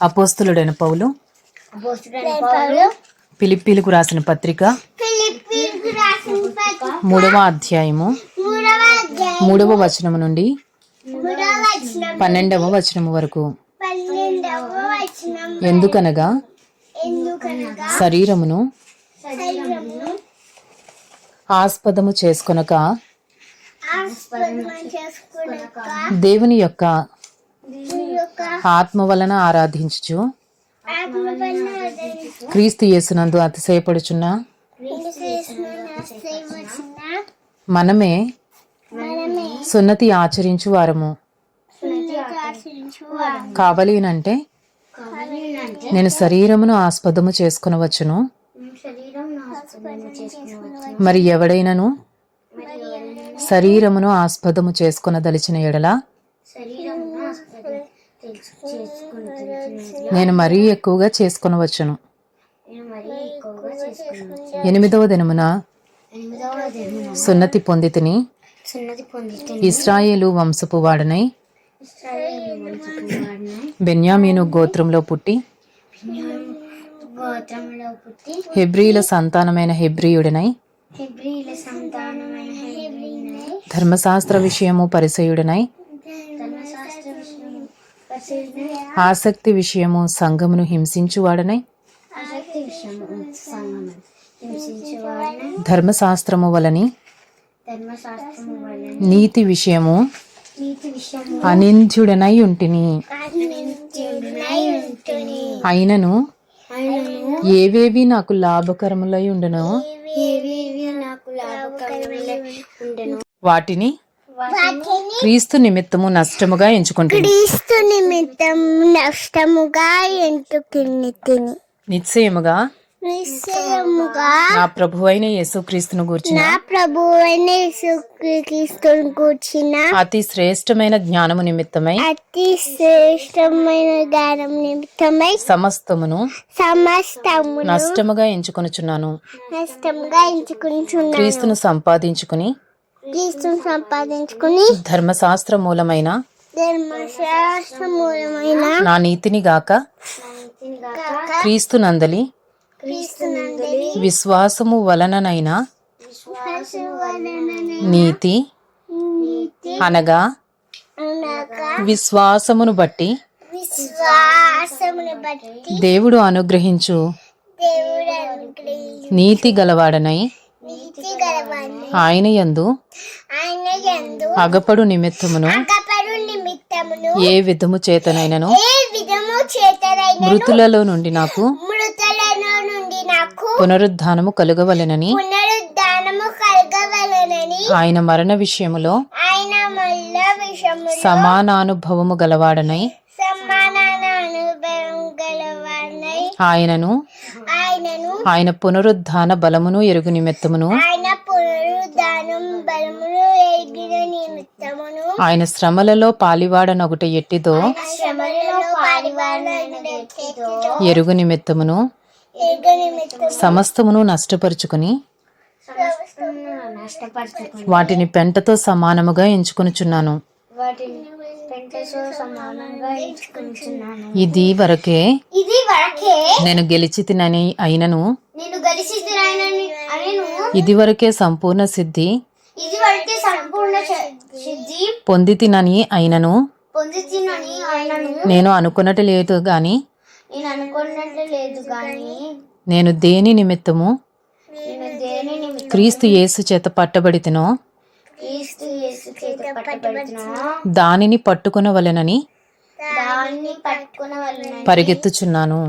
అపోస్తులుడైన పౌలు అపోస్తుడైన పౌలు పిలిప్పీలకు రాసిన పత్రిక ఫిలిప్పీలకు రాసిన పత్రిక మూడవ అధ్యాయము మూడవ వచనము నుండి పన్నెండవ వచనము వరకు. ఎందుకనగా? శరీరమును ఆస్పదము చేసుకొనక దేవుని యొక్క ఆత్మ వలన ఆరాధించుచు. క్రీస్తు యేసునందు అతిశయపడుచున్న మనమే సున్నతి ఆచరించు వారము కావాలి అంటే కావలేనంటే నేను శరీరమును ఆస్పదము చేసుకునవచ్చును. మరి ఎవడైనను శరీరమును ఆస్పదము చేసుకునదలిచిన ఎడల నేను మరీ ఎక్కువగా చేసుకునవచ్చును. ఎనిమిదవ దినమున సున్నతి పొంది తిని సున్నతి పొందితే ఇస్రాయేలు వంశపు వాడనై బెన్యామీను గోత్రంలో పుట్టి హెబ్రీల సంతానమైన హెబ్రియుడనై ధర్మశాస్త్ర విషయము పరిసయుడనై ఆసక్తి విషయము సంఘమును హింసించువాడనై ధర్మశాస్త్రము వలని నీతి విషయము అనింద్యుడనై ఉంటిని. అయినను ఏవేవి నాకు లాభకరములై ఉండనో వాటిని క్రీస్తు నిమిత్తము నష్టముగా ఎంచుకుంటుంది క్రీస్తు నిమిత్తం నష్టముగా ఎంటుకుని తిని. నిశ్చయముగా నిశ్చయముగా నా ప్రభు అయిన యేసుక్రీస్తును గూర్చిన నా ప్రభువైన యేసుక్రీస్తుని కూర్చిన అతి శ్రేష్టమైన జ్ఞానము నిమిత్తమై అతి శ్రేష్టమైన జ్ఞానం నిమిత్తమై సమస్తమును సమస్తము నష్టముగా ఎంచుకొనుచున్నాను. నష్టంగా ఎంచుకుంటున్నాను క్రీస్తును సంపాదించుకుని సంపాదించుకుని ధర్మశాస్త్ర మూలమైన ధర్మశాస్త్ర మూలమైన నా నీతిని గాక క్రీస్తు నందలి విశ్వాసము వలననైనా నీతి అనగా విశ్వాసమును బట్టి దేవుడు అనుగ్రహించు నీతి గలవాడనై ఆయన యందు అగపడు నిమిత్తమును ఏ విధము చేతనైనను? మృతులలో నుండి నాకు పునరుద్ధానము కలుగవలెనని? ఆయన మరణ విషయములో సమానానుభవము గలవాడనై ఆయనను ఆయన పునరుద్ధాన బలమును ఎరుగు నిమిత్తమును ఆయన శ్రమలలో పాలివాడనొకటి ఎట్టిదో ఎరుగు నిమిత్తమును సమస్తమును నష్టపరచుకుని వాటిని పెంటతో సమానముగా ఎంచుకొనుచున్నాను. వాటిని పెంటతో సమానంగా ఎంచుకుంటున్నాను. ఇది వరకే ఇది వరకే నేను గెలిచి తినని అయినను. నేను గలిసిద్దురాయనని అనేను ఇది వరకే సంపూర్ణ సిద్ధి. ఇది వరకే సంపూర్ణ సిద్ధి. పొంది తినని అయినను. పొందుతున్నని ఆయనను నేను అనుకున్నట్టు లేదు గాని. నేను అనుకున్నట్లు లేదు కానీ నేను దేని నిమిత్తము నేను దేని నిమిత్తం క్రీస్తు యేసు చేత పట్టబడి దానిని పట్టుకొనవలెనని పరిగెత్తుచున్నాను.